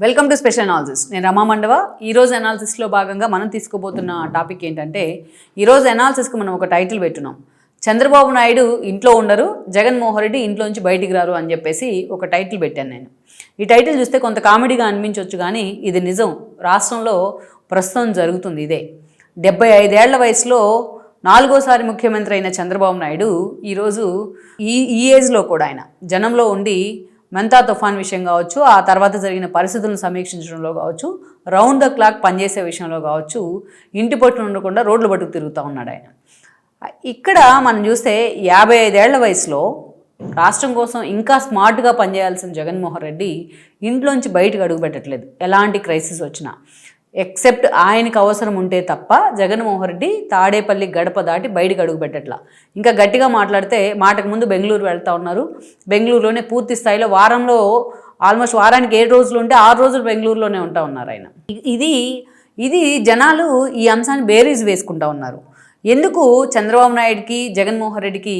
Welcome to special analysis నేను రమా మండవ. ఈరోజు అనాలిసిస్లో భాగంగా మనం తీసుకోబోతున్న టాపిక్ ఏంటంటే ఈరోజు అనాలిసిస్కి మనం ఒక టైటిల్ పెట్టున్నాం చంద్రబాబు నాయుడు ఇంట్లో ఉండరు జగన్మోహన్ రెడ్డి ఇంట్లోంచి బయటికి రారు అని చెప్పేసి ఒక టైటిల్ పెట్టాను నేను. ఈ టైటిల్ చూస్తే కొంత కామెడీగా అనిపించవచ్చు కానీ ఇది నిజం. రాష్ట్రంలో ప్రస్తుతం జరుగుతుంది ఇదే. డెబ్బై ఐదేళ్ళ వయసులో నాలుగోసారి ముఖ్యమంత్రి అయిన చంద్రబాబు నాయుడు ఈరోజు ఈ ఈ ఏజ్లో కూడా ఆయన. జనంలో ఉండి మెంతా తుఫాన్ విషయం కావచ్చు ఆ తర్వాత జరిగిన పరిస్థితులను సమీక్షించడంలో కావచ్చు రౌండ్ ద క్లాక్ పనిచేసే విషయంలో కావచ్చు ఇంటి పట్టు ఉండకుండా రోడ్లు పట్టుకు తిరుగుతూ ఉన్నాడు ఆయన. ఇక్కడ మనం చూస్తే యాభై ఐదేళ్ళ వయసులో రాష్ట్రం కోసం ఇంకా స్మార్ట్గా పనిచేయాల్సిన జగన్మోహన్ రెడ్డి ఇంట్లోంచి బయటకు అడుగుపెట్టట్లేదు ఎలాంటి క్రైసిస్ వచ్చినా. ఎక్సెప్ట్ ఆయనకు అవసరం ఉంటే తప్ప జగన్మోహన్ రెడ్డి తాడేపల్లి గడప దాటి బయటకు అడుగు పెట్టట్లా. ఇంకా గట్టిగా మాట్లాడితే మాటకు ముందు బెంగళూరు వెళ్తా ఉన్నారు. బెంగళూరులోనే పూర్తి స్థాయిలో వారంలో ఆల్మోస్ట్ వారానికి ఏడు రోజులు ఉంటే ఆరు రోజులు బెంగళూరులోనే ఉంటా ఉన్నారు ఆయన. ఇది ఇది జనాలు ఈ అంశాన్ని బేరీజ్ వేసుకుంటా ఉన్నారు. ఎందుకు చంద్రబాబు నాయుడికి జగన్మోహన్ రెడ్డికి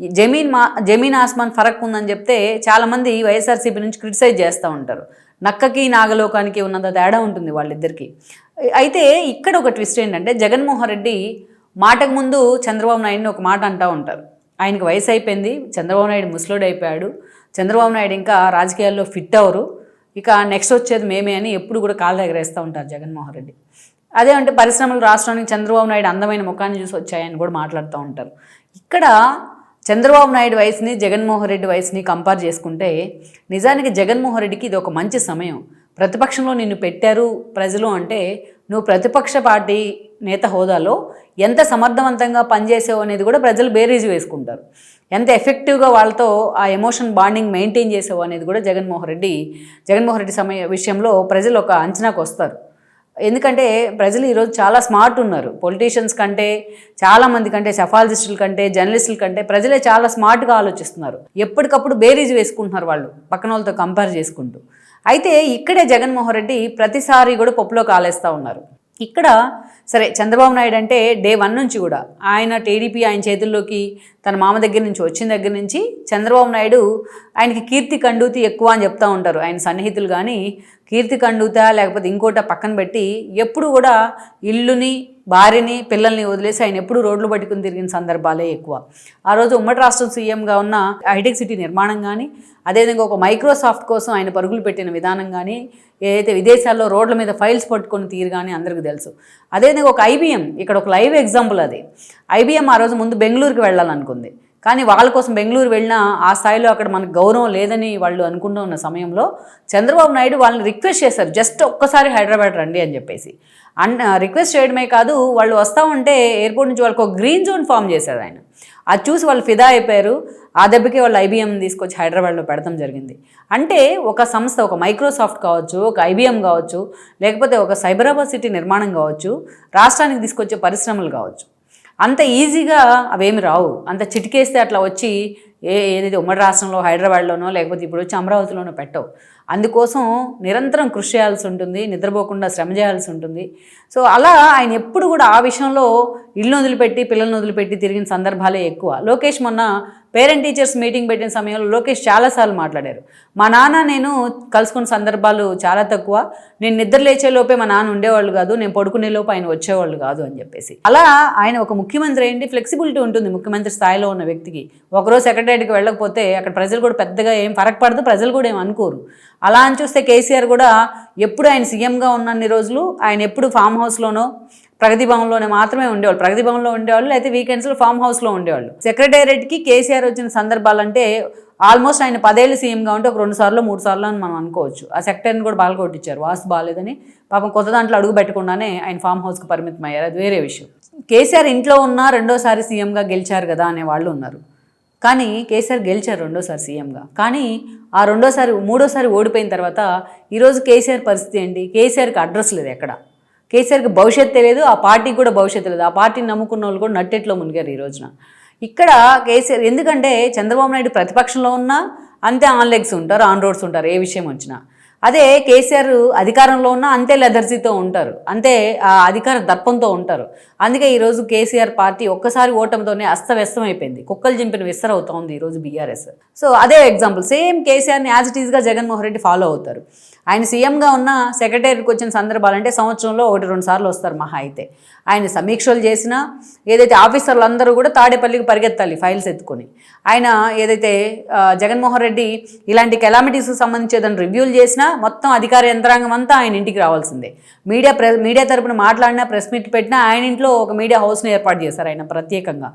జమీన్ మా జమీన్ ఆస్మాన్ ఫరక్ ఉందని చెప్తే చాలామంది వైఎస్ఆర్సీపీ నుంచి క్రిటిసైజ్ చేస్తూ ఉంటారు. నక్కకి నాగలోకానికి ఉన్నంత తేడా ఉంటుంది వాళ్ళిద్దరికీ. అయితే ఇక్కడ ఒక ట్విస్ట్ ఏంటంటే జగన్మోహన్ రెడ్డి మాటకు ముందు చంద్రబాబు నాయుడిని ఒక మాట అంటూ ఉంటారు. ఆయనకి వయసు అయిపోయింది చంద్రబాబు నాయుడు ముసలోడు అయిపోయాడు. చంద్రబాబు నాయుడు ఇంకా రాజకీయాల్లో ఫిట్ అవరు ఇక నెక్స్ట్ వచ్చేది మేమే అని ఎప్పుడు కూడా కాళ్ళ దగ్గర వేస్తూ ఉంటారు జగన్మోహన్ రెడ్డి. అదే అంటే పరిశ్రమలు రాష్ట్రానికి చంద్రబాబు నాయుడు అందమైన ముఖాన్ని చూసి వచ్చాయని కూడా మాట్లాడుతూ ఉంటారు. ఇక్కడ చంద్రబాబు నాయుడు వయసుని జగన్మోహన్ రెడ్డి వయసుని కంపేర్ చేసుకుంటే నిజానికి జగన్మోహన్ రెడ్డికి ఇది ఒక మంచి సమయం. ప్రతిపక్షంలో నిన్ను పెట్టారు ప్రజలు అంటే నువ్వు ప్రతిపక్ష పార్టీ నేత హోదాలో ఎంత సమర్థవంతంగా పనిచేసావు అనేది కూడా ప్రజలు బేరీజు వేసుకుంటారు. ఎంత ఎఫెక్టివ్గా వాళ్ళతో ఆ ఎమోషన్ బాండింగ్ మెయింటైన్ చేసావు అనేది కూడా జగన్మోహన్ రెడ్డి జగన్మోహన్ రెడ్డి సమయ విషయంలో ప్రజలు ఒక అంచనాకు వస్తారు. ఎందుకంటే ప్రజలు ఈరోజు చాలా స్మార్ట్ ఉన్నారు. పొలిటీషియన్స్ కంటే చాలామంది కంటే సెఫాలజిస్టుల కంటే జర్నలిస్టుల కంటే ప్రజలే చాలా స్మార్ట్గా ఆలోచిస్తున్నారు. ఎప్పటికప్పుడు బేరీజ్ వేసుకుంటున్నారు వాళ్ళు పక్కన వాళ్ళతో కంపేర్ చేసుకుంటూ. అయితే ఇక్కడే జగన్మోహన్ రెడ్డి ప్రతిసారి కూడా పప్పులో కాలేస్తూ ఉన్నారు. ఇక్కడ సరే చంద్రబాబు నాయుడు అంటే డే వన్ నుంచి కూడా ఆయన టీడీపీ ఆయన చేతుల్లోకి తన మామ దగ్గర నుంచి వచ్చిన దగ్గర నుంచి చంద్రబాబు నాయుడు ఆయనకి కీర్తి కండూతి ఎక్కువ అని చెప్తా ఉంటారు. ఆయన సన్నిహితులు కానీ కీర్తి కండూత లేకపోతే ఇంకోట పక్కన పెట్టి ఎప్పుడు కూడా ఇల్లుని భార్యని పిల్లల్ని వదిలేసి ఆయన ఎప్పుడు రోడ్లు పట్టుకుని తిరిగిన సందర్భాలే ఎక్కువ. ఆ రోజు ఉమ్మడి రాష్ట్రం సీఎంగా ఉన్న హైటెక్ సిటీ నిర్మాణం కానీ అదేవిధంగా ఒక మైక్రోసాఫ్ట్ కోసం ఆయన పరుగులు పెట్టిన విధానం కానీ ఏదైతే విదేశాల్లో రోడ్ల మీద ఫైల్స్ పట్టుకొని తీరు కానీ అందరికీ తెలుసు. అదేవిధంగా ఒక ఐబీఎం ఇక్కడ ఒక లైవ్ ఎగ్జాంపుల్ అది. ఐబీఎం ఆ రోజు ముందు బెంగళూరుకి వెళ్ళాలనుకుంది. కానీ వాళ్ళ కోసం బెంగళూరు వెళ్ళినా ఆ స్థాయిలో అక్కడ మనకు గౌరవం లేదని వాళ్ళు అనుకుంటూ ఉన్న సమయంలో చంద్రబాబు నాయుడు వాళ్ళని రిక్వెస్ట్ చేశారు. జస్ట్ ఒక్కసారి హైదరాబాద్ రండి అని చెప్పేసి. అన్ రిక్వెస్ట్ చేయడమే కాదు వాళ్ళు వస్తూ ఉంటే ఎయిర్పోర్ట్ నుంచి వాళ్ళకి ఒక గ్రీన్ జోన్ ఫామ్ చేశారు ఆయన. అది చూసి వాళ్ళు ఫిదా అయిపోయారు. ఆ దెబ్బకి వాళ్ళు ఐబీఎం తీసుకొచ్చి హైదరాబాద్లో పెడతాం జరిగింది. అంటే ఒక సంస్థ ఒక మైక్రోసాఫ్ట్ కావచ్చు ఒక ఐబీఎం కావచ్చు లేకపోతే ఒక సైబరాబాద్ సిటీ నిర్మాణం కావచ్చు రాష్ట్రానికి తీసుకొచ్చే పరిశ్రమలు కావచ్చు అంత ఈజీగా అవేమి రావు. అంత చిటికేస్తే అట్లా వచ్చి ఏ ఏదైతే ఉమ్మడి రాష్ట్రంలో హైదరాబాద్లోనో లేకపోతే ఇప్పుడు వచ్చి అమరావతిలోనో పెట్టవు. అందుకోసం నిరంతరం కృషి చేయాల్సి ఉంటుంది నిద్రపోకుండా శ్రమ చేయాల్సి ఉంటుంది. సో అలా ఆయన ఎప్పుడు కూడా ఆ విషయంలో ఇల్లు వదిలిపెట్టి పిల్లల్ని వదిలిపెట్టి తిరిగిన సందర్భాలే ఎక్కువ. లోకేష్ మొన్న పేరెంట్ టీచర్స్ మీటింగ్ పెట్టిన సమయంలో లోకేష్ చాలాసార్లు మాట్లాడారు. మా నాన్న నేను కలుసుకున్న సందర్భాలు చాలా తక్కువ. నేను నిద్ర లేచే లోపే మా నాన్న ఉండేవాళ్ళు కాదు. నేను పడుకునే లోపు ఆయన వచ్చేవాళ్ళు కాదు అని చెప్పేసి. అలా ఆయన ఒక ముఖ్యమంత్రి ఏంటి ఫ్లెక్సిబిలిటీ ఉంటుంది ముఖ్యమంత్రి స్థాయిలో ఉన్న వ్యక్తికి. ఒకరోజు సెక్రటరీకి వెళ్ళకపోతే అక్కడ ప్రజలు కూడా పెద్దగా ఏం ఫరక్ పడదు ప్రజలు కూడా ఏం అనుకోరు. అలా అని చూస్తే కేసీఆర్ కూడా ఎప్పుడు ఆయన సీఎంగా ఉన్నన్ని రోజులు ఆయన ఎప్పుడు ఫామ్ హౌస్లోనో ప్రగతి భవన్లోనే మాత్రమే ఉండేవాళ్ళు. ప్రగతి భవన్లో ఉండేవాళ్ళు అయితే వీకెండ్స్లో ఫామ్ హౌస్లో ఉండేవాళ్ళు. సెక్రటేరియట్కి కేసీఆర్ వచ్చిన సందర్భాలంటే ఆల్మోస్ట్ ఆయన పదేళ్ళు సీఎంగా ఉంటే ఒక రెండు సార్లు మూడు సార్లు అని మనం అనుకోవచ్చు. ఆ సెక్రటరీని కూడా బాగా కొట్టించారు. వాస్తు బాగాలేదని పాపం కొత్త దాంట్లో అడుగు పెట్టకుండానే ఆయన ఫామ్ హౌస్కి పరిమితం అయ్యారు అది వేరే విషయం. కేసీఆర్ ఇంట్లో ఉన్న రెండోసారి సీఎంగా గెలిచారు కదా అనే వాళ్ళు ఉన్నారు. కానీ కేసీఆర్ గెలిచారు రెండోసారి సీఎంగా. కానీ ఆ రెండోసారి మూడోసారి ఓడిపోయిన తర్వాత ఈరోజు కేసీఆర్ పరిస్థితి ఏంటి? కేసీఆర్కి అడ్రస్ లేదు ఎక్కడ? కేసీఆర్కి భవిష్యత్తు లేదు ఆ పార్టీకి కూడా భవిష్యత్తు లేదు. ఆ పార్టీని నమ్ముకున్న వాళ్ళు కూడా నట్టెట్లో మునిగారు ఈ రోజున. ఇక్కడ కేసీఆర్ ఎందుకంటే చంద్రబాబు నాయుడు ప్రతిపక్షంలో ఉన్నా అంతే ఆన్ లెగ్స్ ఉంటారు ఆన్ రోడ్స్ ఉంటారు ఏ విషయం వచ్చినా. అదే కేసీఆర్ అధికారంలో ఉన్న అంతే లెదర్జీతో ఉంటారు. అంతే ఆ అధికార దర్పంతో ఉంటారు. అందుకే ఈరోజు కేసీఆర్ పార్టీ ఒక్కసారి ఓటమితోనే అస్తవ్యస్తం అయిపోయింది కుక్కలు చింపిన విస్తరవుతోంది ఈరోజు బీఆర్ఎస్. సో అదే ఎగ్జాంపుల్ సేమ్ కేసీఆర్ని యాజ్ ఇట్ ఈస్గా జగన్మోహన్ రెడ్డి ఫాలో అవుతారు. ఆయన సీఎంగా ఉన్న సెక్రటరీకి వచ్చిన సందర్భాలు అంటే సంవత్సరంలో ఒకటి రెండు సార్లు వస్తారు మహా అయితే. ఆయన సమీక్షలు చేసినా ఏదైతే ఆఫీసర్లు అందరూ కూడా తాడేపల్లికి పరిగెత్తాలి ఫైల్స్ ఎత్తుకొని. ఆయన ఏదైతే జగన్మోహన్ రెడ్డి ఇలాంటి కెలామిటీస్కి సంబంధించి ఏదైనా రివ్యూలు చేసినా మొత్తం అధికార యంత్రాంగం అంతా ఆయన ఇంటికి రావాల్సిందే. మీడియా ప్రె మీడియా తరపున మాట్లాడినా ప్రెస్ మీట్ పెట్టినా ఆయన ఇంట్లో ఒక మీడియా హౌస్ని ఏర్పాటు చేశారు ఆయన ప్రత్యేకంగా.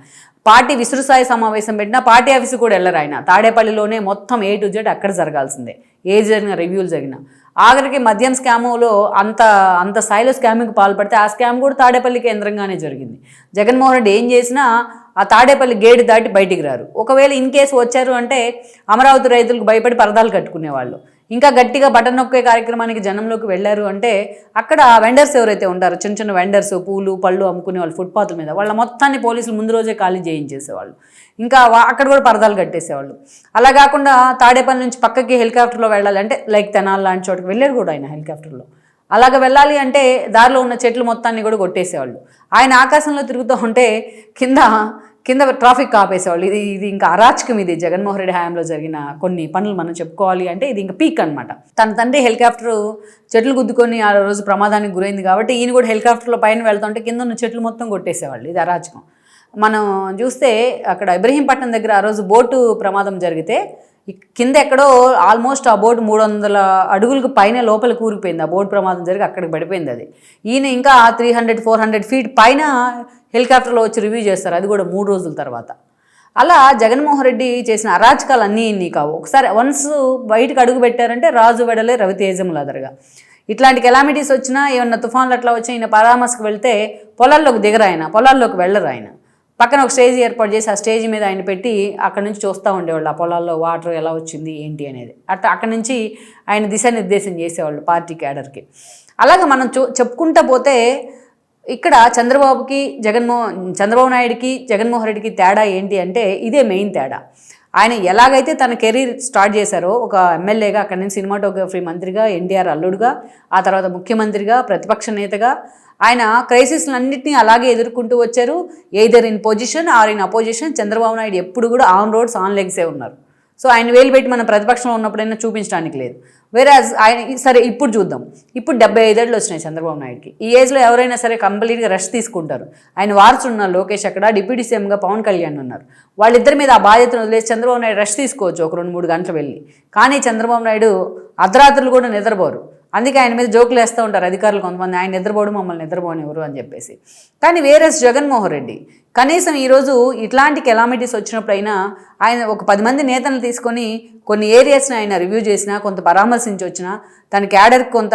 పార్టీ విస్తృతస్థాయి సమావేశం పెట్టినా పార్టీ ఆఫీసు కూడా వెళ్ళరు ఆయన. తాడేపల్లిలోనే మొత్తం ఏ టు జెడ్ అక్కడ జరగాల్సిందే. ఏ జరిగిన రివ్యూలు జరిగినా. ఆఖరికి మద్యం స్కాములో అంత అంత స్థాయిలో స్కామింగ్కి పాల్పడితే ఆ స్కామ్ కూడా తాడేపల్లి కేంద్రంగానే జరిగింది. జగన్మోహన్ రెడ్డి ఏం చేసినా ఆ తాడేపల్లి గేటు దాటి బయటికి రారు. ఒకవేళ ఇన్ కేసు వచ్చారు అంటే అమరావతి రైతులకు భయపడి పరదాలు కట్టుకునేవాళ్ళు. ఇంకా గట్టిగా బటన్ నొక్కే కార్యక్రమానికి జనంలోకి వెళ్ళారు అంటే అక్కడ వెండర్స్ ఎవరైతే ఉంటారో చిన్న చిన్న వెండర్స్ పూలు పళ్ళు అమ్ముకునే వాళ్ళు ఫుట్పాత్ల మీద వాళ్ళ మొత్తాన్ని పోలీసులు ముందు రోజే ఖాళీ చేయించేసేవాళ్ళు. ఇంకా అక్కడ కూడా పరదాలు కట్టేసేవాళ్ళు. అలా కాకుండా తాడేపల్లి నుంచి పక్కకి హెలికాప్టర్లో వెళ్ళాలి అంటే లైక్ తెనాలి లాంటి చోటుకి వెళ్ళారు కూడా ఆయన హెలికాప్టర్లో అలాగ వెళ్ళాలి అంటే దారిలో ఉన్న చెట్లు మొత్తాన్ని కూడా కొట్టేసేవాళ్ళు. ఆయన ఆకాశంలో తిరుగుతూ ఉంటే కింద కింద ట్రాఫిక్ ఆపేసేవాళ్ళు. ఇది ఇది ఇంకా అరాచకం ఇది. జగన్మోహన్ రెడ్డి హయాంలో జరిగిన కొన్ని పనులు మనం చెప్పుకోవాలి అంటే ఇది ఇంకా పీక్ అనమాట తన తండ్రి హెలికాప్టర్ చెట్లు గుద్దుకొని ఆ రోజు ప్రమాదానికి గురైంది కాబట్టి ఈయన కూడా హెలికాప్టర్లో పైన వెళ్తుంటే కింద ఉన్న చెట్లు మొత్తం కొట్టేసేవాళ్ళు. ఇది అరాచకం. మనం చూస్తే అక్కడ ఇబ్రహీంపట్నం దగ్గర ఆ రోజు బోటు ప్రమాదం జరిగితే కింద ఎక్కడో ఆల్మోస్ట్ ఆ బోట్ మూడు వందల అడుగులకు పైన లోపల కూరిపోయింది ఆ బోట్ ప్రమాదం జరిగి అక్కడికి పడిపోయింది అది. ఈయన ఇంకా three hundred four hundred feet పైన హెలికాప్టర్లో వచ్చి రివ్యూ చేస్తారు. అది కూడా మూడు రోజుల తర్వాత. అలా జగన్మోహన్ రెడ్డి చేసిన అరాచకాలు అన్నీ ఇన్ని కావు. ఒకసారి వన్స్ బయటకు అడుగు పెట్టారంటే రాజు వెడలే రవితేజములు అదరగా ఇట్లాంటి కెలామిటీస్ వచ్చినా ఏమన్నా తుఫాన్లు అట్లా వచ్చి ఈయన పరామర్శకు వెళ్తే పొలాల్లోకి దిగరాయన ఆయన పొలాల్లోకి వెళ్ళరు ఆయన పక్కన ఒక స్టేజ్ ఏర్పాటు చేసి ఆ స్టేజ్ మీద ఆయన పెట్టి అక్కడ నుంచి చూస్తూ ఉండేవాళ్ళు ఆ పొలాల్లో వాటర్ ఎలా వచ్చింది ఏంటి అనేది. అట్లా అక్కడ నుంచి ఆయన దిశానిర్దేశం చేసేవాళ్ళు పార్టీ క్యాడర్కి. అలాగే మనం చూ చెప్పుకుంటా పోతే ఇక్కడ చంద్రబాబుకి జగన్మోహన్ చంద్రబాబు నాయుడుకి జగన్మోహన్ రెడ్డికి తేడా ఏంటి అంటే ఇదే మెయిన్ తేడా. ఆయన ఎలాగైతే తన కెరీర్ స్టార్ట్ చేశారో ఒక ఎమ్మెల్యేగా అక్కడి నుంచి సినిమాటోగ్రఫీ మంత్రిగా ఎన్టీఆర్ అల్లుడుగా ఆ తర్వాత ముఖ్యమంత్రిగా ప్రతిపక్ష నేతగా ఆయన క్రైసిస్లన్నింటినీ అలాగే ఎదుర్కొంటూ వచ్చారు. Either in position or in opposition Chandrababu Naidu ఎప్పుడు కూడా ఆన్ రోడ్స్ ఆన్ లెగ్సే ఉన్నారు. సో ఆయన వేలు పెట్టి మన ప్రతిపక్షంలో ఉన్నప్పుడైనా చూపించడానికి లేదు. వేరే ఆయన సరే ఇప్పుడు చూద్దాం. ఇప్పుడు డెబ్బై ఐదేళ్ళు వచ్చినాయి చంద్రబాబు నాయుడుకి. ఈ ఏజ్లో ఎవరైనా సరే కంప్లీట్గా రెస్ట్ తీసుకుంటారు. ఆయన వారసు లోకేష్ అక్కడ డిప్యూటీ సీఎంగా పవన్ కళ్యాణ్ ఉన్నారు. వాళ్ళిద్దరి మీద ఆ బాధ్యతను వదిలేసి చంద్రబాబు నాయుడు రెస్ట్ తీసుకోవచ్చు ఒక రెండు మూడు గంటలు వెళ్ళి. కానీ చంద్రబాబు నాయుడు అర్ధరాత్రులు కూడా నిద్రపోరు. అందుకే ఆయన మీద జోకులు వేస్తూ ఉంటారు అధికారులు కొంతమంది ఆయన నిద్రపోవడం మమ్మల్ని నిద్రపోనివ్వరు అని చెప్పేసి. కానీ వేరే జగన్మోహన్ రెడ్డి కనీసం ఈరోజు ఇట్లాంటి కెలామిటీస్ వచ్చినప్పుడైనా ఆయన ఒక పది మంది నేతలను తీసుకొని కొన్ని ఏరియాస్ని ఆయన రివ్యూ చేసినా కొంత పరామర్శించి వచ్చినా తన క్యాడర్కి కొంత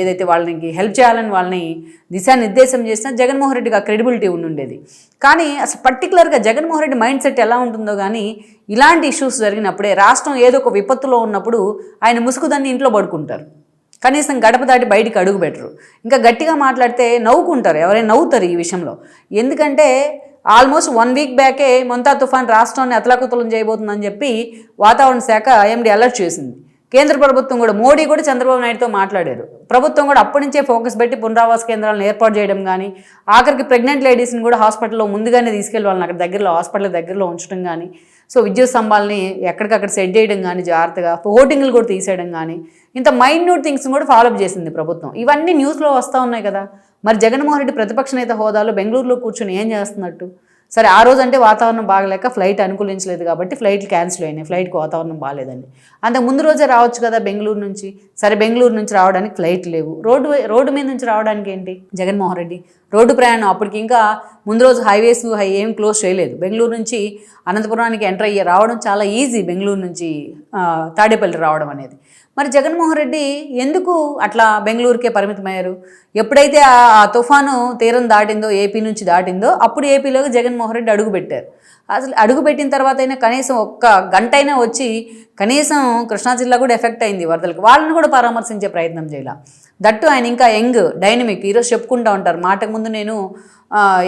ఏదైతే వాళ్ళకి హెల్ప్ చేయాలని వాళ్ళని దిశానిర్దేశం చేసినా జగన్మోహన్ రెడ్డికి ఆ క్రెడిబిలిటీ ఉండుండేది కానీ అసలు పర్టికులర్గా జగన్మోహన్ రెడ్డి మైండ్ సెట్ ఎలా ఉంటుందో కానీ ఇలాంటి ఇష్యూస్ జరిగినప్పుడే రాష్ట్రం ఏదో ఒక విపత్తులో ఉన్నప్పుడు ఆయన ముసుగుదాన్ని ఇంట్లో పడుకుంటారు. కనీసం గడప దాటి బయటికి అడుగు పెట్టరు. ఇంకా గట్టిగా మాట్లాడితే నవ్వుకుంటారు. ఎవరైనా నవ్వుతారు ఈ విషయంలో. ఎందుకంటే ఆల్మోస్ట్ వన్ వీక్ బ్యాకే మొంతా తుఫాన్ రాష్ట్రాన్ని అతలాకుతలం చేయబోతుందని చెప్పి వాతావరణ శాఖ ఎండి అలర్ట్ చేసింది. కేంద్ర ప్రభుత్వం కూడా మోడీ కూడా చంద్రబాబు నాయుడుతో మాట్లాడారు. ప్రభుత్వం కూడా అప్పటి నుంచే ఫోకస్ పెట్టి పునరావాస కేంద్రాలను ఏర్పాటు చేయడం కానీ ఆఖరికి ప్రెగ్నెంట్ లేడీస్ని కూడా హాస్పిటల్లో ముందుగానే తీసుకెళ్ళి వాళ్ళని అక్కడ దగ్గరలో హాస్పిటల్ దగ్గరలో ఉంచడం కానీ సో విద్యుత్ స్తంభాలని ఎక్కడికక్కడ సెట్ చేయడం కానీ జాగ్రత్తగా హోర్డింగ్లు కూడా తీసేయడం కానీ ఇంత మైన్యూట్ థింగ్స్ కూడా ఫాలోఅప్ చేసింది ప్రభుత్వం. ఇవన్నీ న్యూస్లో వస్తూ ఉన్నాయి కదా. మరి జగన్మోహన్ రెడ్డి ప్రతిపక్ష నేత హోదాలో బెంగళూరులో కూర్చొని ఏం చేస్తున్నట్టు? సరే ఆ రోజు అంటే వాతావరణం బాగలేక ఫ్లైట్ అనుకూలించలేదు కాబట్టి ఫ్లైట్లు క్యాన్సిల్ అయినాయి. ఫ్లైట్కి వాతావరణం బాగాలేదండి అంతకు ముందు రోజే రావచ్చు కదా బెంగళూరు నుంచి? సరే బెంగళూరు నుంచి రావడానికి ఫ్లైట్ లేవు. రోడ్డు రోడ్డు మీద నుంచి రావడానికి ఏంటి? జగన్మోహన్ రెడ్డి. రోడ్డు ప్రయాణం అప్పటికి ఇంకా ముందు రోజు హైవేస్ హై ఏం క్లోజ్ చేయలేదు. బెంగళూరు నుంచి అనంతపురానికి ఎంటర్ అయ్యి రావడం చాలా ఈజీ బెంగళూరు నుంచి తాడేపల్లి రావడం అనేది. మరి జగన్మోహన్ రెడ్డి ఎందుకు అట్లా బెంగళూరుకే పరిమితమయ్యారు? ఎప్పుడైతే ఆ తుఫాను తీరం దాటిందో ఏపీ నుంచి దాటిందో అప్పుడు ఏపీలోకి జగన్మోహన్ రెడ్డి అడుగు పెట్టారు అసలు అడుగుపెట్టిన తర్వాత అయినా కనీసం ఒక్క గంట అయినా వచ్చి కనీసం కృష్ణా జిల్లా కూడా ఎఫెక్ట్ అయింది వరదలకు. వాళ్ళని కూడా పరామర్శించే ప్రయత్నం చేయాల. దట్టు ఆయన ఇంకా యంగ్ డైనమిక్ ఈరోజు చెప్పుకుంటూ ఉంటారు. మాటకు ముందు నేను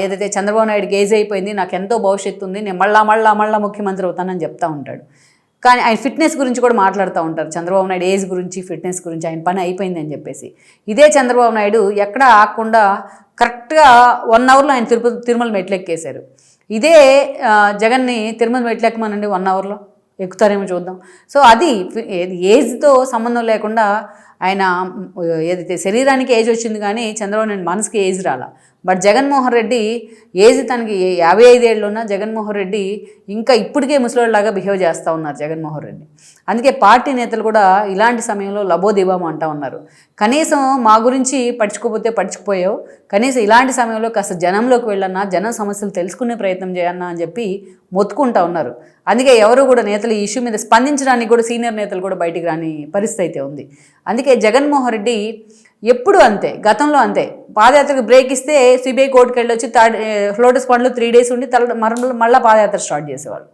ఏదైతే చంద్రబాబు నాయుడుకి గేజ్ అయిపోయింది నాకు ఎంతో భవిష్యత్తు ఉంది నేను మళ్ళా మళ్ళా మళ్ళా ముఖ్యమంత్రి అవుతానని చెప్తా ఉంటాడు. కానీ ఆయన ఫిట్నెస్ గురించి కూడా మాట్లాడుతూ ఉంటారు. చంద్రబాబు నాయుడు ఏజ్ గురించి ఫిట్నెస్ గురించి ఆయన పని అయిపోయిందని చెప్పేసి. ఇదే చంద్రబాబు నాయుడు ఎక్కడ ఆకుండా కరెక్ట్గా వన్ అవర్లో ఆయన తిరుపతి తిరుమల మెట్లెక్కేశారు. ఇదే జగన్ని తిరుమల మెట్లెక్కమనండి వన్ అవర్లో? ఎక్కుతారేమో చూద్దాం. సో అది ఏది ఏజ్తో సంబంధం లేకుండా ఆయన ఏదైతే శరీరానికి ఏజ్ వచ్చింది కానీ చంద్రబాబు నాయుడు మనసుకి ఏజ్ రాల. బట్ జగన్మోహన్ రెడ్డి ఏజ్ తనకి యాభై ఐదేళ్ళు ఉన్న జగన్మోహన్ రెడ్డి ఇంకా ఇప్పటికే ముసలిలాగా బిహేవ్ చేస్తూ ఉన్నారు జగన్మోహన్ రెడ్డి. అందుకే పార్టీ నేతలు కూడా ఇలాంటి సమయంలో లబోదిబాము అంటూ ఉన్నారు. కనీసం మా గురించి పడుచుకోపోతే పడుచుకుపోయావు కనీసం ఇలాంటి సమయంలో కాస్త జనంలోకి వెళ్ళన్నా జనం సమస్యలు తెలుసుకునే ప్రయత్నం చేయన్నా అని చెప్పి మొత్తుకుంటా ఉన్నారు. అందుకే ఎవరు కూడా నేతలు ఈ ఇష్యూ మీద స్పందించడానికి కూడా సీనియర్ నేతలు కూడా బయటికి రాని పరిస్థితి అయితే ఉంది. అందుకే జగన్మోహన్ రెడ్డి ఎప్పుడు అంతే గతంలో అంతే. పాదయాత్రకు బ్రేక్ ఇస్తే సిబిఐ కోర్టుకి వెళ్ళొచ్చి థర్డ్ లోటస్ పండ్లో త్రీ డేస్ ఉండి తల మరణ మళ్ళీ పాదయాత్ర స్టార్ట్ చేసేవాళ్ళు.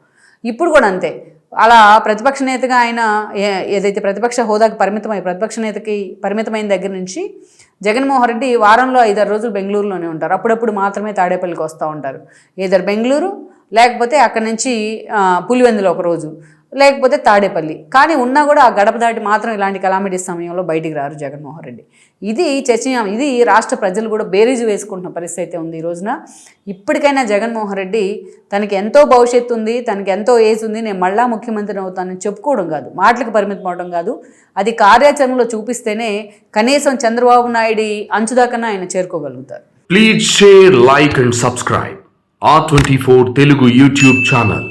ఇప్పుడు కూడా అంతే. అలా ప్రతిపక్ష నేతగా ఆయన ఏదైతే ప్రతిపక్ష హోదాకి పరిమితమై ప్రతిపక్ష నేతకి పరిమితమైన దగ్గర నుంచి జగన్మోహన్ రెడ్డి వారంలో ఐదారు రోజులు బెంగళూరులోనే ఉంటారు. అప్పుడప్పుడు మాత్రమే తాడేపల్లికి వస్తూ ఉంటారు. ఏదర్ బెంగళూరు లేకపోతే అక్కడి నుంచి పులివెందులో పులివెందులు ఒక రోజు. లేకపోతే తాడేపల్లి. కానీ ఉన్నా కూడా ఆ గడప దాటి మాత్రం ఇలాంటి కలామిటీ సమయంలో బయటికి రారు జగన్మోహన్ రెడ్డి. ఇది చర్చనీయం ఇది రాష్ట్ర ప్రజలు కూడా బేరీజు వేసుకుంటున్న పరిస్థితి అయితే ఉంది ఈ రోజున. ఇప్పటికైనా జగన్మోహన్ రెడ్డి తనకి ఎంతో భవిష్యత్తు ఉంది తనకి ఎంతో ఏజ్ ఉంది నేను మళ్ళా ముఖ్యమంత్రి అవుతానని చెప్పుకోవడం కాదు మాటలకు పరిమితం అవడం కాదు. అది కార్యాచరణలో చూపిస్తేనే కనీసం చంద్రబాబు నాయుడు అంచుదాకన్నా ఆయన చేరుకోగలుగుతారు. Please share like and subscribe ఆ twenty four Telugu YouTube channel